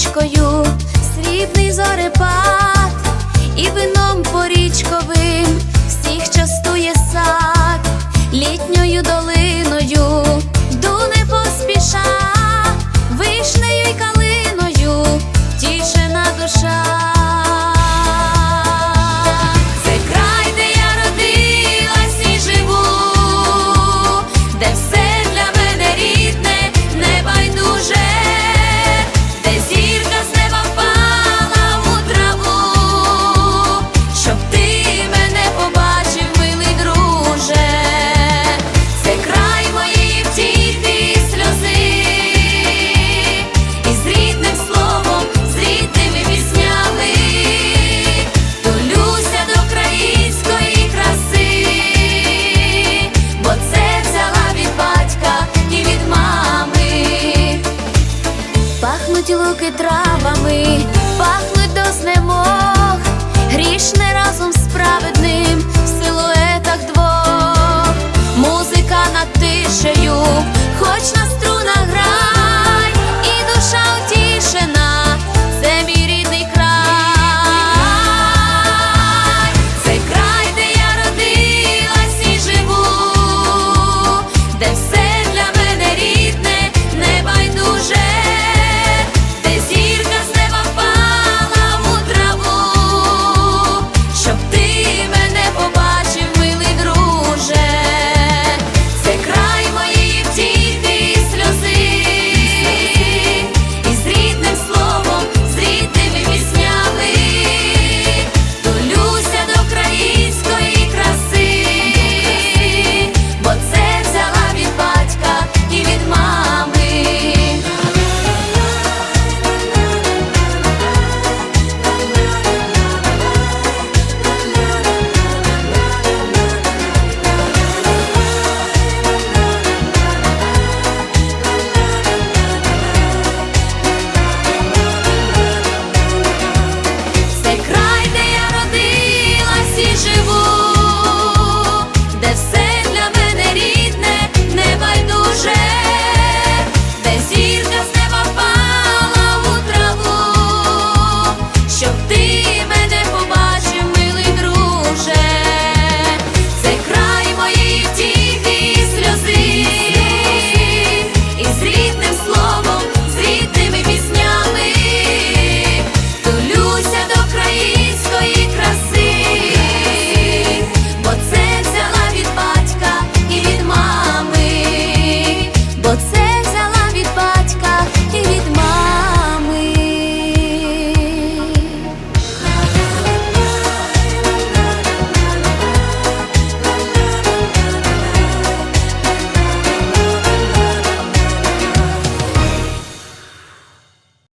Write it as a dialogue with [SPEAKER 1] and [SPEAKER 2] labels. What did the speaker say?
[SPEAKER 1] річкою, срібний зорепад і вином по річкою Пахнуть луки травами, пахнуть до знемог, грішне разом з праведним.